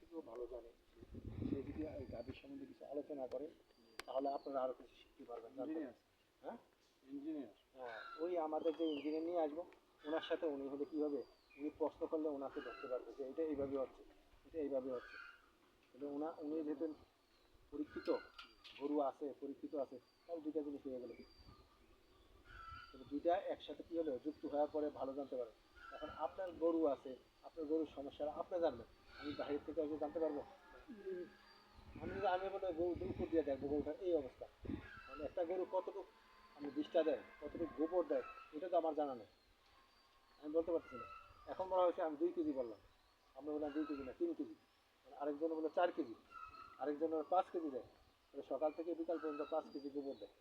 থেকেও ভালো জানে। সে যদি গাভীর সম্বন্ধে কিছু আলোচনা করে তাহলে আপনারা আরও কিছু শিখতে পারবেন। হ্যাঁ? ইঞ্জিনিয়ার হ্যাঁ ওই আমাদের যে ইঞ্জিনিয়ার নিয়ে আসব ওনার সাথে উনি হলে কি হবে? উনি প্রশ্ন করলে ওনাকে ধরতে পারবে যে এটা এইভাবে হচ্ছে এটা এইভাবে হচ্ছে। তাহলে ওনা উনি যেহেতু পরীক্ষিত গরু আছে পরীক্ষিত আছে তাহলে দুইটা জিনিস হয়ে গেল। দুইটা একসাথে কি হলো? যুক্ত হওয়ার পরে ভালো জানতে পারবে এখন আপনার গরু আছে আপনার গরুর সমস্যা আপনি জানবেন। আমি বাইরে থেকে এসে জানতে পারব? আমি আমি বলে গরু উপর দিয়ে দেখব গরুটার এই অবস্থা। মানে একটা গরু কতটুকু আমি বিষটা দেয়, কতটুকু গোবর দেয়, এটা তো আমার জানা নেই। আমি বলতে পারতেছি না। এখন বলা হয়েছে আমি দুই কেজি বললাম। আমরা বললাম দুই কেজি না, তিন কেজি। মানে আরেকজন বলে চার কেজি। আরেকজন পাঁচ কেজি দেয়। সকাল থেকে বিকাল পর্যন্ত পাঁচ কেজি গোবর দেয়।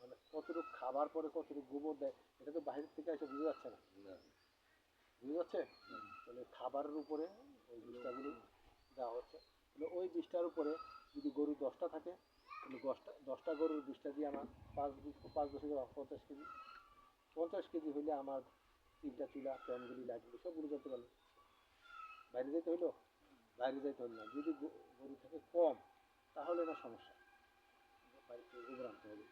মানে কতটুকু খাবার পরে কতটুকু গোবর দেয়, এটা তো বাইরের থেকে এসে বুঝে যাচ্ছে না। বুঝে যাচ্ছে তাহলে খাবারের উপরে ওই বিষটাগুলো দেওয়া হচ্ছে। তাহলে ওই বিষটার উপরে যদি গরু দশটা থাকে, তাহলে দশটা দশটা গরুর বিষটা দিয়ে আমার পাঁচ পাঁচ বছর পঞ্চাশ কেজি পঞ্চাশ কেজি হইলে আমার তিনটা চুলা ফ্যানগুলি লাইটগুলি সবগুলো যেতে পারল বাইরে যেতে হইল? বাইরে যেতে হলো না। যদি গরু থাকে কম, তাহলে না সমস্যা। বাড়ি থেকে গোবর আনতে হবে।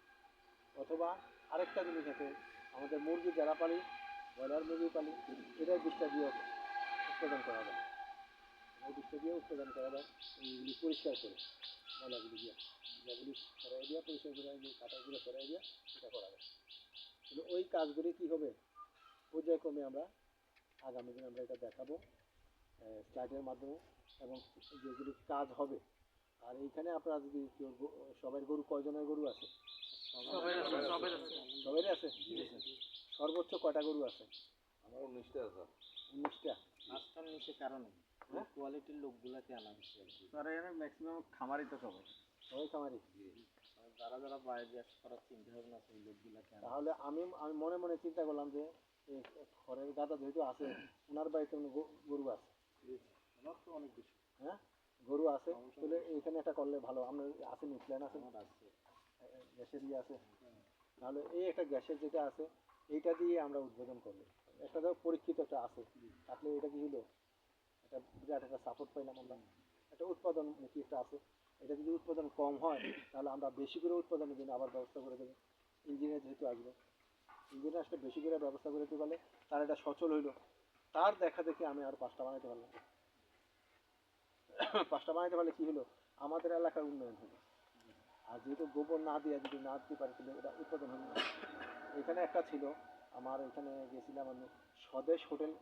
অথবা আরেকটা জিনিস আছে, আমাদের মুরগি যারা পালি ব্রয়লার মুরগি পালি এটার বিষটা দিয়ে উৎপাদন করা যায় এই বিষটা দিয়ে উৎপাদন করা যায় এইগুলি পরিষ্কার করে ময়লাগুলি দিয়ে। যেগুলি সরাই দিয়া পরিষ্কার করে এই কাটাগুলো সরাই দিয়া এটা করা যায় তাহলে ওই কাজগুলি কি হবে? পর্যায়ক্রমে আমরা আগামী দিন আমরা এটা দেখাবো স্লাইডের মাধ্যমে এবং যেগুলি কাজ হবে। আর এইখানে আপনারা যদি কেউ সবাই গরু কয়জনের গরু আছে? সবাই আছে সর্বোচ্চ কটা গরু আছে? আমার উনিশটা আছে। উনিশটা? আস্থার নিচে কারণে হ্যাঁ? কোয়ালিটির লোকগুলাকে আনা হচ্ছে আর কি। এখানে ম্যাক্সিমাম খামারই তো সবাই। সবাই খামারি। যারা যারা বাইরে করার চিন্তা ভাবনা সেই লোকগুলাকে আনা তাহলে আমি আমি মনে মনে চিন্তা করলাম যে এই খড়ের গাদা যেহেতু আছে ওনার বাড়িতে মনে গরু আছে? আমার তো অনেক বেশি। হ্যাঁ? গরু আছে? তাহলে এখানে একটা করলে ভালো। আমরা আছে প্ল্যান আছে। আছে গ্যাসের ইয়ে আছে। তাহলে এই একটা গ্যাসের যেটা আছে এইটা দিয়ে আমরা উদ্বোধন করব। একটা ধর পরীক্ষিত একটা আছে থাকলে এটা কি হলো? একটা বিরাট একটা সাপোর্ট পাইলাম আমরা। একটা উৎপাদন উৎপাদনমুখী একটা আছে। এটা যদি উৎপাদন কম হয়, তাহলে আমরা বেশি করে উৎপাদনের জন্য আবার ব্যবস্থা করে দেবো। ইঞ্জিনিয়ার যেহেতু আসবে, ইঞ্জিনিয়ার আসলে বেশি করে ব্যবস্থা করে দিতে পারলে তার এটা সচল হইল। তার দেখা দেখে আমি আর পাঁচটা বানাইতে পারলাম পাঁচটা বানাইতে পারলে কী হলো? আমাদের এলাকার উন্নয়ন হলো। আর যেহেতু গোবর না দিয়ে যদি না দিতে পারি, তাহলে এটা উৎপাদন না। এখানে একটা ছিল আমার এখানে গেছিলাম আমি স্বদেশ হোটেল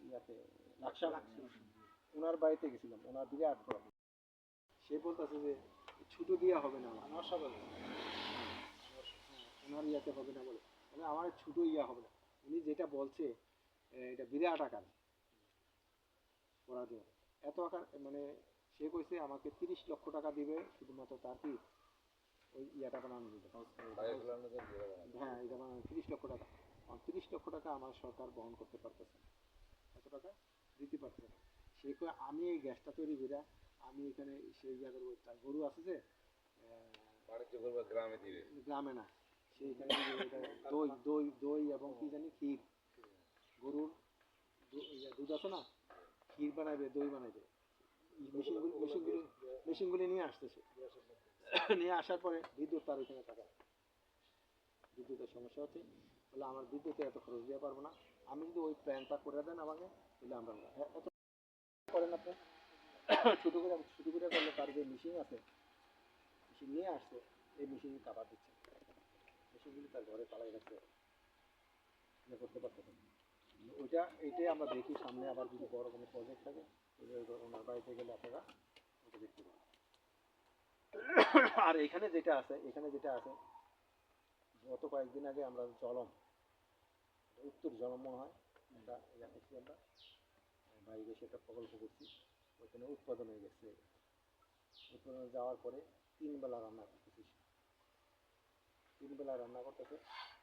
ইয়াতে লাকসাম ওনার বাড়িতে গেছিলাম ওনার বিরাট বড় সে বলতেছে যে ছুটো দেওয়া হবে না আমার। সব ওনার ইয়াতে হবে না বলে। মানে আমার ছুটো ইয়া হবে না। উনি যেটা বলছে এটা বিরাট আকার। করা দেওয়া এত আকার মানে সে কইছে আমাকে তিরিশ লক্ষ টাকা দিবে শুধুমাত্র তার কি ওই ইয়াটা বানানো দিবে হ্যাঁ এটা বানানো তিরিশ লক্ষ টাকা। তিরিশ লক্ষ টাকা আমার সরকার বহন করতে পারতেছে না। এত টাকা দিতে না। সে আমি এই গ্যাসটা তৈরি করে আমি এখানে সেই জায়গার ওই তার গরু আছে যে করবে গ্রামে দিবে। গ্রামে না সেইখানে দই দই দই এবং কি জানি ক্ষীর। গরুর দুধ আছে না ক্ষীর বানাইবে দই বানাইবে। মেশিনগুলি মেশিনগুলি মেশিনগুলি নিয়ে আসতেছে। নিয়ে আসার পরে বিদ্যুৎ তার ওইখানে থাকা। বিদ্যুতের সমস্যা হচ্ছে বলে আমার বিদ্যুতে এত খরচ দিতে পারব না। আমি যদি ওই প্ল্যানটা করে দেন আমাকে তাহলে আমরা হ্যাঁ, এত করেন আপনি। ছোটো করে ছোটো করে করলে তার যে মেশিন আছে মেশিন নিয়ে আসছে এই মেশিন কাবার দিচ্ছে। মেশিনগুলি তার ঘরে পালাই রাখছে। ইয়ে করতে পারতেছে না। ওইটা এইটাই আমরা দেখি সামনে আবার যদি বড় কোনো প্রজেক্ট থাকে ওনার বাড়িতে গেলে আপনারা ওটা দেখতে পাবেন আর এখানে যেটা আছে, এখানে যেটা আছে, গত কয়েকদিন আগে আমরা জলম, উত্তর জলম মনে হয়, আমরা ইয়া করছি আমরা, বাইরে একটা প্রকল্প করছি, ওইখানে উৎপাদন হয়ে গেছে। উৎপাদনে যাওয়ার পরে তিন বেলা রান্না করতেছি। তিন বেলা রান্না করতেছে,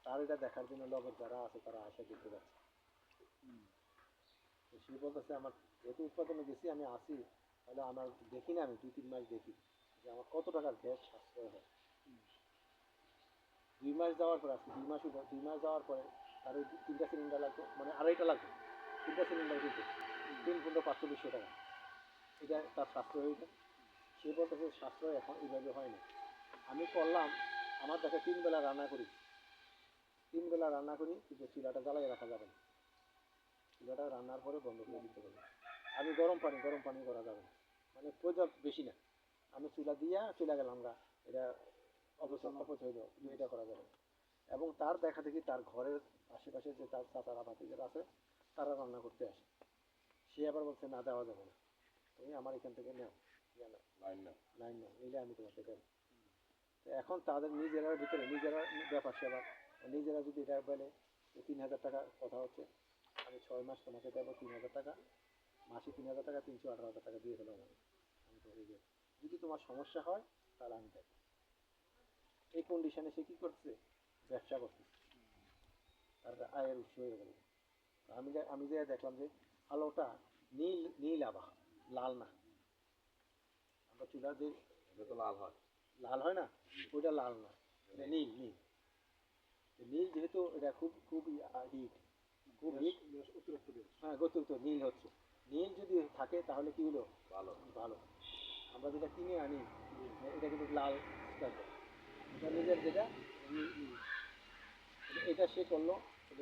তার এটা দেখার জন্য লগের যারা আছে, তারা আসে দেখতে যাচ্ছে। সে বলতেছে, আমার যেহেতু উৎপাদনে গেছি, আমি আসি, তাহলে আমার দেখি না, আমি দুই, তিন মাস দেখি। যে আমার কত টাকার গ্যাস সাশ্রয় হয়। দুই মাস যাওয়ার পরে, আজকে দুই মাস দুই মাস যাওয়ার পরে তার ওই তিনটা সিলিন্ডার লাগবে মানে আড়াইটা লাগবে। তিনটা সিলিন্ডার কিন্তু। তিন পনেরো পাঁচচল্লিশশো টাকা। এটা তার সাশ্রয় হয়েছে। সে বলতেছে সাশ্রয় এখন এইভাবে হয় না আমি করলাম, আমার দেখে তিন বেলা রান্না করি। তিন বেলা রান্না করি, কিন্তু চুলাটা জ্বালিয়ে রাখা যাবে না। চুলাটা রান্নার পরে বন্ধ করে দিতে হবে। আমি গরম পানি গরম পানি করা যাবে না। মানে প্রয়োজন বেশি না। আমি চুলা দিয়া চলে গেলাম গা। এটা অপচয় অপচয় কিন্তু এটা করা যাবে। এবং তার দেখা দেখি তার ঘরের আশেপাশে যে তার চাচারা ভাতিজারা আছে তারা রান্না করতে আসে। সে আবার বলছে না দেওয়া যাবে না। তুমি আমার এখান থেকে নেও। লাইন না নাও। নিলে আমি তোমাকে দেবো। তো এখন তাদের নিজেরা ভিতরে নিজেরা ব্যাপার সেবা নিজেরা যদি এটা বলে তিন হাজার টাকা কথা হচ্ছে আমি ছয় মাস তোমাকে দেবো তিন হাজার টাকা। মাসে তিন হাজার টাকা তিনশো আঠারো হাজার টাকা দিয়ে ফেলো আমাকে। আমি দেবো। যদি তোমার সমস্যা হয় তাহলে আমি দেবো এই কন্ডিশনে সে কী করছে ব্যবসা করতেছে। তার আয়ের উৎস হয়ে গেল। আমি আমি যে দেখলাম যে আলোটা নীল নীল আবা লাল না। আমরা চুলার যে লাল হয়। লাল হয় না? ওইটা লাল না। এটা নীল নীল। নীল যেহেতু এটা খুব খুব হিট খুব হিট হ্যাঁ অতিরিক্ত নীল হচ্ছে। নীল যদি থাকে তাহলে কি হলো? ভালো। ভালো। আমরা যেটা কিনে আনি, এটা কিন্তু লাল নিজের যেটা। এটা সে করল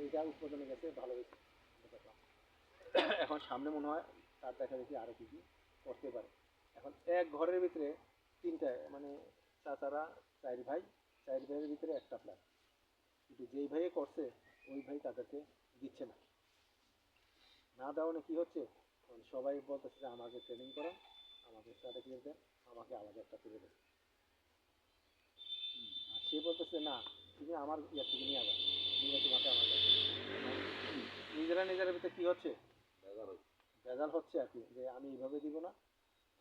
এটা উৎপাদনে গেছে, ভালো হয়েছে। এখন সামনে মনে হয় তার দেখা দেখি আরও কিছু করতে পারে। এখন এক ঘরের ভিতরে তিনটা মানে চাচারা চার ভাই চার ভাইয়ের ভিতরে একটা প্ল্যান কিন্তু যেই ভাইয়ে করছে, ওই ভাই তাদেরকে দিচ্ছে না। না দেওয়ানে কি হচ্ছে? সবাই বলতেছে আমাকে ট্রেনিং করান আমাকে সার্টিফিকেট দেন আমাকে আলাদা একটা করে দেন। আর সে বলতেছে না তুমি আমার ইয়ে থেকে নিয়ে আবার নিয়ে তোমাকে আমার। নিজেরা নিজের ভিতরে কি হচ্ছে? ভেজাল হচ্ছে। আর কি যে আমি এইভাবে দিব না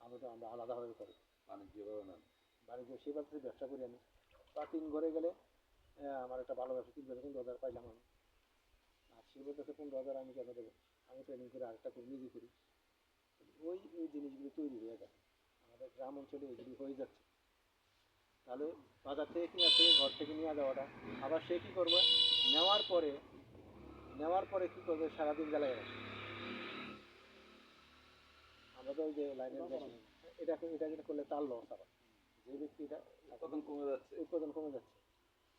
আমি তো আমরা আলাদাভাবে করি। বাণিজ্যভাবে নেন। বাণিজ্য সেই ব্যবসাতে ব্যবসা করি আমি। তা তিন ঘরে গেলে আমার একটা ভালো ব্যবসা তিন ঘরে পনেরো হাজার পাইলাম আমি। আর সে বলতেছে পনেরো হাজার আমি কেন দেবো? আমি ট্রেনিং করে আরেকটা করি নিজে করি। ওই ওই জিনিসগুলো তৈরি হয়ে যায় আমাদের গ্রাম অঞ্চলে এগুলি হয়ে যাচ্ছে। তাহলে বাজার থেকে কিনে থেকে ঘর থেকে নিয়ে যাওয়াটা। আবার সে কী করবে? নেওয়ার পরে নেওয়ার পরে কী করবে? সারাদিন জ্বালায় রাখবে। আমরা তো ওই যে লাইনের এটা এটা যেটা করলে তার লস আবার। যে ব্যক্তি এটা উৎপাদন কমে যাচ্ছে। উৎপাদন কমে যাচ্ছে।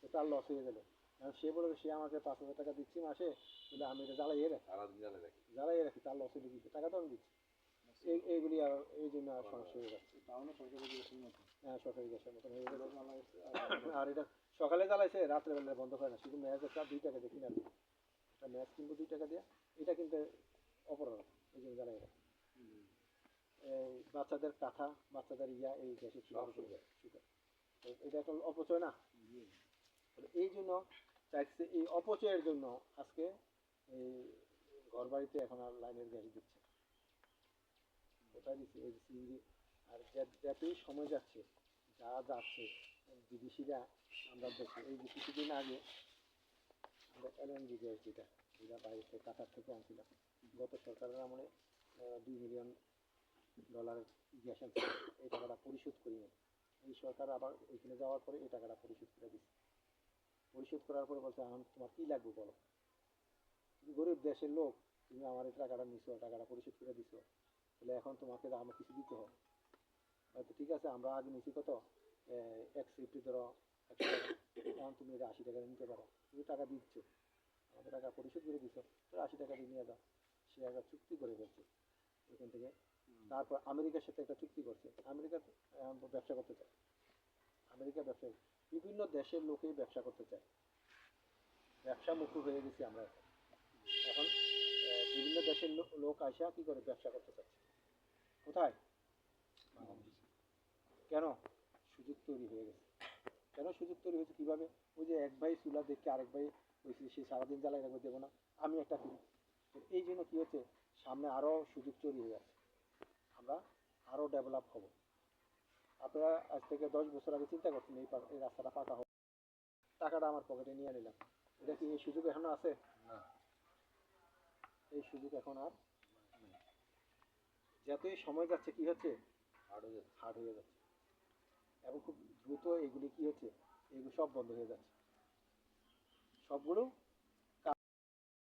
তো তার লস হয়ে গেল। কারণ সে বলে সে আমাকে পাঁচ হাজার টাকা দিচ্ছি মাসে। বলে আমি এটা জ্বালাইয়ে রাখি। সারাদিন জ্বালে রাখি। জ্বালাইয়ে রাখি তার লস হলে দিচ্ছে টাকা তো আমি দিচ্ছি। এইগুলি আর এই জন্য আর সমস্যা হয়ে যাচ্ছে। হ্যাঁ সরকারি গ্যাসের মতন হয়ে গেছে। আর এটা সকালে জ্বালাইছে রাত্রেবেলা বন্ধ করে না। শুধু ম্যাচ একটা দুই টাকা দিয়ে কিনে আনবে একটা ম্যাচ কিনবো দুই টাকা দিয়ে। এটা কিন্তু অপরাধ এই জন্য জ্বালাই বাচ্চাদের কাঁথা বাচ্চাদের ইয়া এই শুকায় এটা একটা অপচয় না? এই জন্য চাইছে এই অপচয়ের জন্য আজকে এই ঘর বাড়িতে এখন আর লাইনের গ্যাস দিচ্ছে কোথায় দিচ্ছে সিএনজি আর যতই সময় যাচ্ছে, যা যাচ্ছে, বিদেশিরা আমরা দেখি। এই যে কিছুদিন আগে আমরা এলএনজি গ্যাস যেটা যেটা বাইরে থেকে কাতার থেকে আনছিলাম, গত সরকারের আমলে দুই মিলিয়ন ডলার গ্যাস আনছিল এই টাকাটা পরিশোধ করিনি। এই সরকার আবার ওইখানে যাওয়ার পরে এই টাকাটা পরিশোধ করে দিচ্ছে পরিশোধ করার পরে বলছে, এখন তোমার কী লাগবে বলো? গরিব দেশের লোক, তুমি আমার এই টাকাটা নিছো, টাকাটা পরিশোধ করে দিছো। তাহলে এখন তোমাকে তো কিছু দিতে হবে। হয়তো ঠিক আছে আমরা আগে নিছি কত? এক সিফটি ধরো এখন তুমি এটা আশি টাকা নিতে পারো। তুমি টাকা দিচ্ছ। আমাকে টাকা পরিশোধ করে দিছো তো আশি টাকা দিয়ে নিয়ে দাও। সে একটা চুক্তি করে ফেলছে। ওইখান থেকে তারপর আমেরিকার সাথে একটা চুক্তি করছে। আমেরিকা এখন ব্যবসা করতে চায়। আমেরিকা ব্যবসা বিভিন্ন দেশের লোকেই ব্যবসা করতে চায়। ব্যবসা মুখী হয়ে গেছি আমরা এখন। এখন বিভিন্ন দেশের লোক আসা কি করে ব্যবসা করতে চাচ্ছে? কোথায়। কেন? সুযোগ তৈরি হয়ে গেছে। কেন সুযোগ তৈরি হয়েছে? কীভাবে? ওই যে এক ভাই চুলা দেখে আরেক ভাই বলছে সে সারাদিন জ্বালাই রাখবে দেবো না। আমি একটা করি তো এই জন্য কি হচ্ছে? সামনে আরও সুযোগ তৈরি হয়ে যাচ্ছে আমরা আরও ডেভেলপ হব। আপনারা আজ থেকে দশ বছর আগে চিন্তা করছেন এই এই রাস্তাটা পাকা হবে টাকাটা আমার পকেটে নিয়ে নিলাম। এটা কি এই সুযোগ এখনও আছে? না। এই সুযোগ এখন আর। যতই সময় যাচ্ছে কি হচ্ছে? হার্ড হয়ে যাচ্ছে হার্ড হয়ে যাচ্ছে। এবং খুব দ্রুত এগুলি কি হচ্ছে? এগুলো সব বন্ধ হয়ে যাচ্ছে। সবগুলো